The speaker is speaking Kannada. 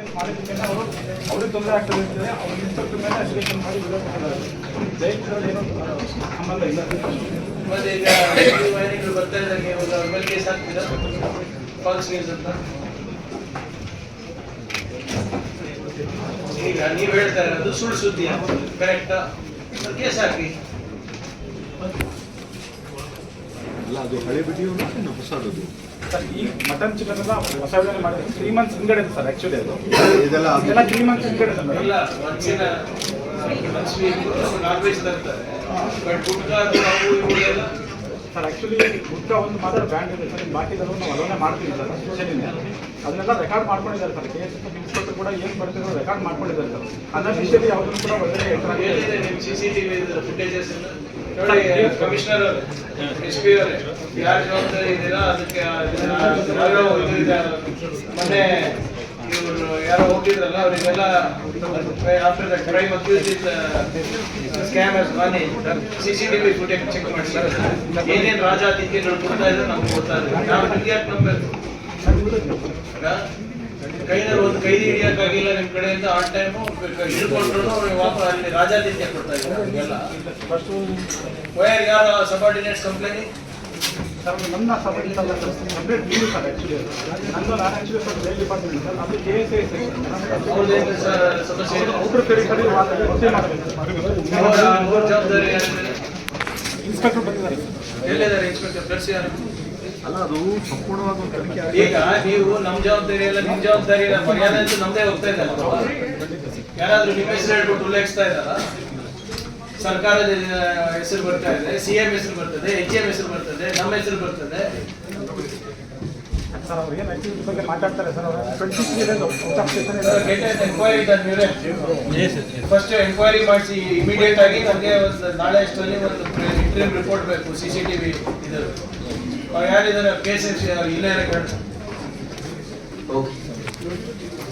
ಮಾಡಿದ್ದಕ್ಕೆ ಅವರು ಅವ್ರಿಗೆ ತೊಂದರೆ ಆಗ್ತದೆ ಅಂತೇಳಿ ಅವ್ರ ಇನ್ಸ್ಪೆಕ್ಟರ್ ಮೇಲೆ ಅಪ್ಲಿಕೇಶನ್ ಮಾಡಿ ವಿರೋಧ ಮಾಡಿದ್ದಾರೆ ಜೈಲ್ ಏನೋ ಸಂಬಂಧ ಇಲ್ಲ ಮತ್ತೆ ಈಗ ಈ ವೈರಿಗಳು ಬರ್ತಾ ಇದ್ದಂಗೆ ಇವಾಗ ಅವ್ರ ಮೇಲೆ ಕೇಸ್ ಹಾಕ್ತೀರಾ ಫಾಲ್ಸ್ ನ್ಯೂಸ್ ಅಂತ ಈಗ ನೀವು ಹೇಳ್ತಾ ಇರೋದು ಸುಳ್ಳು ಸುದ್ದಿ ಕರೆಕ್ಟಾ ಕೇಸ್ ಹಾಕಿ ಅಲ್ಲ ಅದು ಹಳೆ ವಿಡಿಯೋ ಹೊಸದದು ಸರ್ ಈ ಮಟನ್ ಚಿಕನ್ ಎಲ್ಲ ಹೊಸ ಮಾಡಿದ್ರೆ ತ್ರೀ ಮಂತ್ಸ್ ಹಿಂಗಡೆ ಸರ್ ಆ್ಯಕ್ಚುಲಿ ಅದು. ಇದೆಲ್ಲ ತ್ರೀ ಮಂತ್ಸ್ ಹಿಂಗಡೆ ಇಲ್ಲ ನಾನ್ ವೆಜ್ ತರ್ತಾರೆ. ಬಟ್ ಗುಟ್ಕಾ ಸರ್ ಆ್ಯಕ್ಚುಲಿ ಗುಡ್ಡ ಒಂದು ಮಾತ್ರ ಬ್ಯಾಂಡ್ ಇದೆ ಸರ್ ಬಾಕಿದೆಲ್ಲ ನಾವು ಅಲೋನೆ ಮಾಡ್ತೀವಿ ಸರ್ ಸ್ಟೇಷನಿಂದ ಅದನ್ನೆಲ್ಲ ರೆಕಾರ್ಡ್ ಮಾಡ್ಕೊಂಡಿದ್ದಾರೆ ಸರ್ ಕೆ ಎಸ್ ಇನ್ಸ್ಪೆಕ್ಟರ್ ಕೂಡ ಏನು ಬರ್ತಿರೋ ರೆಕಾರ್ಡ್ ಮಾಡ್ಕೊಂಡಿದ್ದಾರೆ ಸರ್ ಅನ್ಅಫಿಷಿಯಲಿ ಯಾವುದನ್ನು ಕೂಡ ಒಳ್ಳೆ ಎಂಟ್ರ್ ಎಲ್ಲಿದೆ ನಿಮ್ಮ C C T V footages commissioner S P ಅವರೇ ಯಾರು ಜವಾಬ್ದಾರಿ ಇದ್ದೀರಾ ಅದಕ್ಕೆ ಮತ್ತೆ ಮೊನ್ನೆ ಇವರು ಯಾರೋ ಹೋಗಿದ್ರಲ್ಲ ಅವರಿಗೆಲ್ಲ after the crime accused is scam S money C C T V footage check ಮಾಡಿ ಏನೇನು ರಾಜಾತಿಥ್ಯಗಳು ಕೊಡ್ತಾ ಇದ್ರು ನಮ್ಗೆ ಗೊತ್ತಾಗುತ್ತೆ ನಾವು ನಿಮ್ಗೆ ಯಾಕೆ ನಂಬಬೇಕು ಕೈನಲ್ಲಿ ಒಂದು ಕೈದಿ ಹಿಡಿಯಕ್ಕಾಗಿಲ್ಲ ನಿಮ್ಮ ಕಡೆಯಿಂದ ಆನ್ ಟೈಮು ಹಿಡ್ಕೊಂಡ್ರು ಅವ್ರಿಗೆ ವಾಪಸ್ ಅಲ್ಲಿ ರಾಜಾತಿಥ್ಯ ಕೊಡ್ತಾ ಇದ್ದಾರೆ. ನಿಮ್ಗೆಲ್ಲ ಫಸ್ಟು ವೈರ್ ಯಾರ ಸಬಾರ್ಡಿನೇಟ್ಸ್ ಕಂಪ್ಲೇನಿ ಸರ್ ನನ್ನ ಸಬ್ಜೆಕ್ಟ್ ಅಲ್ಲ ಸರ್ ಸಬ್ಜೆಕ್ಟ್ ನೀವು ಸರ್ ಆ್ಯಕ್ಚುಲಿ ನಂದು ನಾನು actually sir jail department sir ಅದು K S I sir? Outer territory ಮಾಡಬೇಕು. ಜವಾಬ್ದಾರಿ? ಇನ್ಸ್ಪೆಕ್ಟರ್ ಬಂದಿದ್ದಾರೆ. ಎಲ್ಲಿದ್ದಾರೆ ಇನ್ಸ್ಪೆಕ್ಟರ್ ಯಾರು? ಅಲ್ಲ ಅದು ತನಿಖೆ ಈಗ ನೀವು ನಮ್ ಜವಾಬ್ದಾರಿ ಎಲ್ಲ ನಿಮ್ ಜವಾಬ್ದಾರಿ ಇಲ್ಲ ಮರ್ಯಾದೆ ನಮ್ದೇ ಹೋಗ್ತಾ ಇದ್ದಾರೆ ಯಾರಾದ್ರೂ ನಿಮ್ಮ ಹೆಸರು ಹೇಳ್ಬಿಟ್ಟು ಉಲ್ಲೇಖಿಸ್ತಾ ಇದ್ದಾರಾ? ಸರ್ಕಾರದ ಹೆಸರು ಬರ್ತಾ ಇದೆ ಸಿ ಎಂ ಹೆಸರು ಬರ್ತದೆ ಎಚ್ ಎಂ ಹೆಸರು ಬರ್ತದೆ ನಮ್ಮ ಹೆಸರು ಬರ್ತದೆ. ಎಂಕ್ವೈರಿ ಫಸ್ಟ್ ಎನ್ಕ್ವೈರಿ ಮಾಡಿಸಿ ಇಮಿಡಿಯೇಟ್ ಆಗಿ ನಮಗೆ ಒಂದು ನಾಳೆ ಅಷ್ಟರಲ್ಲಿ ಒಂದು ಇಂಟ್ರೀಮ್ ರಿಪೋರ್ಟ್ ಬೇಕು ಸಿ ಸಿ ಟಿ ವಿ ಇದು ಯಾರಿದ್ದಾರೆ ಕೇಸಸ್ ಇಲ್ಲೇ